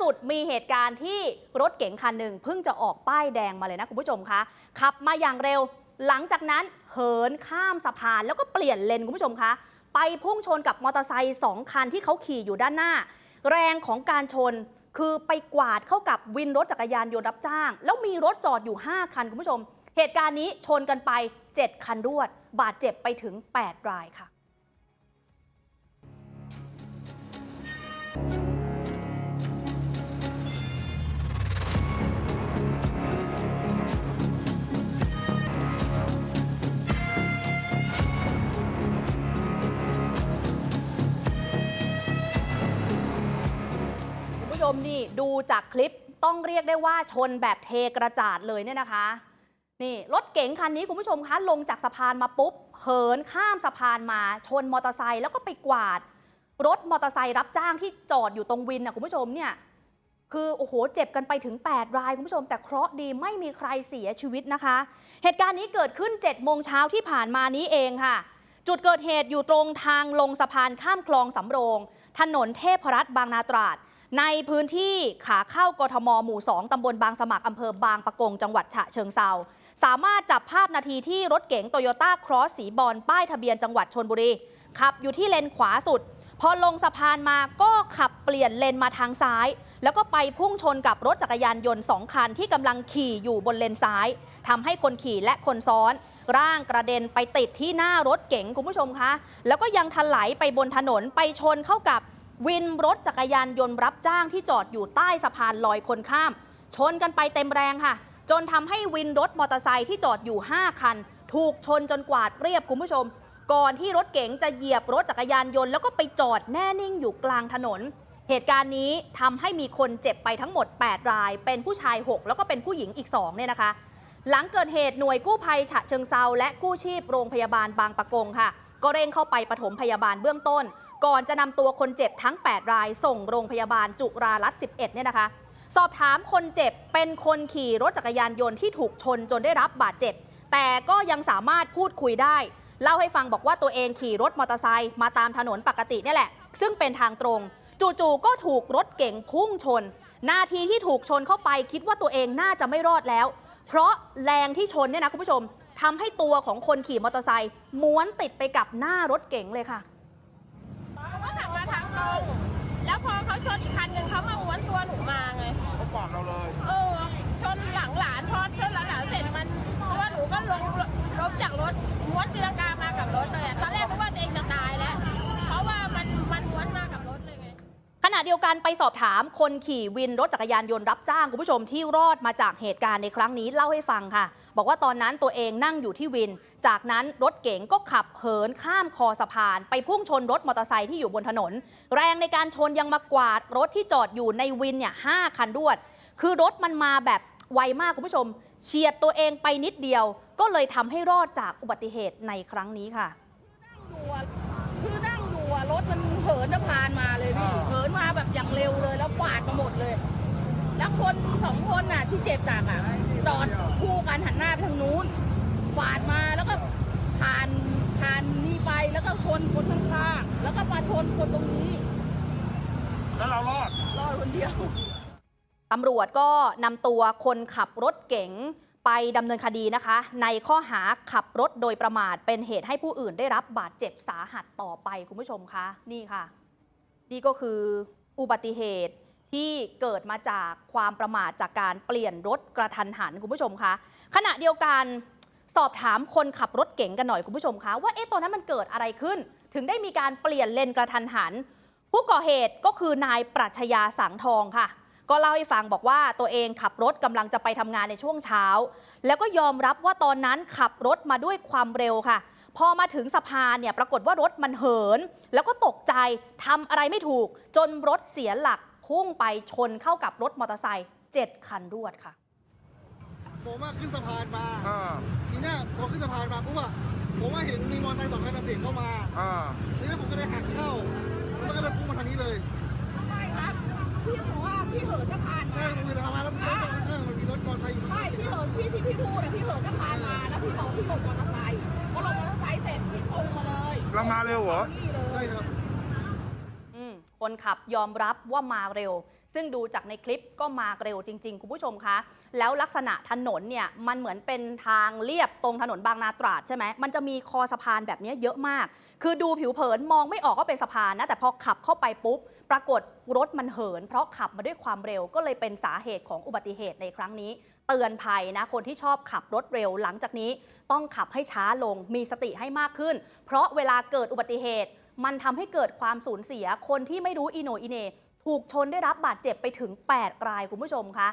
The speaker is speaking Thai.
สุดมีเหตุการณ์ที่รถเก๋งคันหนึ่งเพิ่งจะออกป้ายแดงมาเลยนะคุณผู้ชมคะขับมาอย่างเร็ว หลังจากนั้นเหินข้ามสะพานแล้วก็เปลี่ยนเลนคุณผู้ชมคะไปพุ่งชนกับมอเตอร์ไซค์สองคันที่เขาขี่อยู่ด้านหน้า แรงของการชนคือไปกวาดเข้ากับวินรถจักรยานยนต์รับจ้าง แล้วมีรถจอดอยู่ 5 คันคุณผู้ชม เหตุการณ์นี้ชนกันไป 7 คันรวด บาดเจ็บไปถึง 8 รายค่ะ มนี่ดูจากคลิปต้องเรียกได้ว่าชนแบบเทกระจาดเลยเนี่ยนะคะ นี่รถเก๋งคันนี้คุณผู้ชมคะลงจากสะพานมาปุ๊บ เหินข้ามสะพานมาชนมอเตอร์ไซค์แล้วก็ไปกวาด รถมอเตอร์ไซค์รับจ้างที่จอดอยู่ตรงวินนะคุณผู้ชมเนี่ยคือโอ้โหเจ็บกันไปถึง 8 รายคุณผู้ชม แต่เคราะห์ดีไม่มีใครเสียชีวิตนะคะ เหตุการณ์นี้เกิดขึ้น7โมงเช้าที่ผ่านมานี้เองค่ะ จุดเกิดเหตุอยู่ตรงทางลงสะพานข้ามคลองสำโรง ถนนเทพรัตน์บางนาตราด ในพื้นที่ขาเข้ากทมหมู่ 2 ตำบลบางสมัคร อำเภอบางปะกง จังหวัดฉะเชิงเซาสามารถจับภาพนาทีที่รถเก๋งโตโยต้าครอสสีบอลป้ายทะเบียนจังหวัดชนบุรี ขับอยู่ที่เลนขวาสุด พอลงสะพานมาก็ขับเปลี่ยนเลนมาทางซ้าย แล้วก็ไปพุ่งชนกับรถจักรยานยนต์สองคันที่กำลังขี่อยู่บนเลนซ้ายทำให้คนขี่และคนซ้อน ร่างกระเด็นไปติดที่หน้ารถเก๋งคุณผู้ชมคะ แล้วก็ยังถลายไปบนถนนไปชนเข้ากับ วินรถจักรยานยนต์รับจ้างที่จอดอยู่ใต้สะพานลอยคนข้าม ชนกันไปเต็มแรงค่ะ จนทำให้วินรถมอเตอร์ไซค์ที่จอดอยู่ 5 คัน ถูกชนจนกวาดเรียบคุณผู้ชม ก่อนที่รถเก๋งจะเหยียบรถจักรยานยนต์แล้วก็ไปจอดแน่นิ่งอยู่กลางถนน เหตุการณ์นี้ทำให้มีคนเจ็บไปทั้งหมด 8 ราย เป็นผู้ชาย 6 แล้วก็เป็นผู้หญิงอีก2เนี่ยนะคะ หลังเกิดเหตุหน่วยกู้ภัยฉะเชิงเซาและกู้ชีพโรงพยาบาลบางปะกงค่ะ ก็เร่งเข้าไปปฐมพยาบาลเบื้องต้น ก่อนจะนำตัวคนเจ็บทั้ง 8 ราย ส่งโรงพยาบาลจุฬารัตน์11 เนี่ยนะคะ สอบถามคนเจ็บเป็นคนขี่รถจักรยานยนต์ที่ถูกชนจนได้รับบาดเจ็บ แต่ก็ยังสามารถพูดคุยได้ เล่าให้ฟังบอกว่าตัวเองขี่รถมอเตอร์ไซค์มาตามถนนปกติเนี่ยแหละ ซึ่งเป็นทางตรง จู่ๆก็ถูกรถเก๋งพุ่งชน นาทีที่ถูกชนเข้าไปคิดว่าตัวเองน่าจะไม่รอดแล้ว เพราะแรงที่ชนเนี่ยนะคุณผู้ชมทำให้ตัวของคนขี่มอเตอร์ไซค์ม้วนติดไปกับหน้ารถเก๋งเลยค่ะ เขาก็ขับมาทาง ตรง แล้วพอเขาชนอีกคันหนึ่งเขามาม้วนตัวหนูมาไง เขาปาดเราเลยเออ ชนหลังหลานพอชนหลังหลานเสร็จมันเพราะว่าหนูก็ลงล้มจากรถม้วนตีลังกามากับรถเลยอะตอนแรก เดียวกันไปสอบถามคนขี่วินรถจักรยานยนต์รับจ้างคุณผู้ชมที่รอดมาจากเหตุการณ์ในครั้งนี้เล่าให้ฟังค่ะ บอกว่าตอนนั้นตัวเองนั่งอยู่ที่วิน จากนั้นรถเก๋งก็ขับเหินข้ามคอสะพาน ไปพุ่งชนรถมอเตอร์ไซค์ที่อยู่บนถนน แรงในการชนยังมากวาดรถที่จอดอยู่ในวินเนี่ยห้าคันรวด คือรถมันมาแบบไวมากคุณผู้ชม เฉียดตัวเองไปนิดเดียว ก็เลยทำให้รอดจากอุบัติเหตุในครั้งนี้ค่ะอยู่อะคือนั่งอยู่อะรถมันเหินสะพานมา ร็วเลยแล้วฟาดมาหมดเลย แล้วคนสองคนน่ะ ที่เจ็บหนักอะจอดคู่กันหันหน้าไปทางนู้นฟาดมาแล้วก็ผ่านผ่านนี่ไปแล้วก็ชนคนข้างๆแล้วก็มาชนคนตรงนี้ แล้วเรารอดรอดคนเดียวตำรวจก็นำตัวคนขับรถเก๋งไปดำเนินคดีนะคะ ในข้อหาขับรถโดยประมาทเป็นเหตุให้ผู้อื่นได้รับบาดเจ็บสาหัสต่อไปคุณผู้ชมคะ นี่ค่ะ นี่ก็คือ อุบัติเหตุที่เกิดมาจากความประมาทจากการเปลี่ยนรถกระทันหันคุณผู้ชมคะขณะเดียวกันสอบถามคนขับรถเก๋งกันหน่อยคุณผู้ชมคะว่าเอ๊ะตอนนั้นมันเกิดอะไรขึ้น ถึงได้มีการเปลี่ยนเลนกระทันหัน ผู้ก่อเหตุก็คือนายปรัชญาสังทองค่ะ ก็เล่าให้ฟังบอกว่าตัวเองขับรถกำลังจะไปทำงานในช่วงเช้า แล้วก็ยอมรับว่าตอนนั้นขับรถมาด้วยความเร็วค่ะ พอมาถึงสะพานเนี่ยปรากฏว่ารถมันเหิน แล้วก็ตกใจทำอะไรไม่ถูก จนรถเสียหลักพุ่งไปชนเข้ากับรถมอเตอร์ไซค์7คันรวดค่ะ ผมว่าขึ้นสะพานมา อ่าทีเนี้ยพอขึ้นสะพานมาปุ๊บอะผมว่าเห็นมีมอเตอร์ไซค์สองคันเบรกเข้ามา อ่าทีนี้ผมก็เลยหักเข้าแล้วก็เลยพุ่งมาทางนี้เลยไม่ครับ พี่บอกว่าพี่เหินสะพานใช่มาผมคือสะพานแล้วผมก็ข้างๆมันมีรถมอเตอร์ไซค์อยู่ข้างไม่หน้าพี่เหินพี่ที่พี่พูดอะพี่เหินสะพานมา แล้วพี่บอกพี่หลบมอเตอร์ไซค์พอหลบมอ เราเลยเรามาเร็วเหรอ ใช่ครับ อืมคนขับยอมรับว่ามาเร็ว ซึ่งดูจากในคลิปก็มาเร็วจริง ๆ คุณผู้ชมคะ แล้วลักษณะถนนเนี่ยมันเหมือนเป็นทางเรียบตรงถนนบางนาตราดใช่ไหมมันจะมีคอสะพานแบบนี้เยอะมาก คือดูผิวเผินมองไม่ออกว่าเป็นสะพานนะ แต่พอขับเข้าไปปุ๊บ ปรากฏรถมันเหิน เพราะขับมาด้วยความเร็วก็เลยเป็นสาเหตุของอุบัติเหตุในครั้งนี้ เตือนภัยนะคนที่ชอบขับรถเร็วหลังจากนี้ ต้องขับให้ช้าลงมีสติให้มากขึ้น เพราะเวลาเกิดอุบัติเหตุ มันทำให้เกิดความสูญเสียคนที่ไม่รู้อีโนอีเนถูกชนได้รับบาดเจ็บไปถึง 8 รายคุณผู้ชมคะ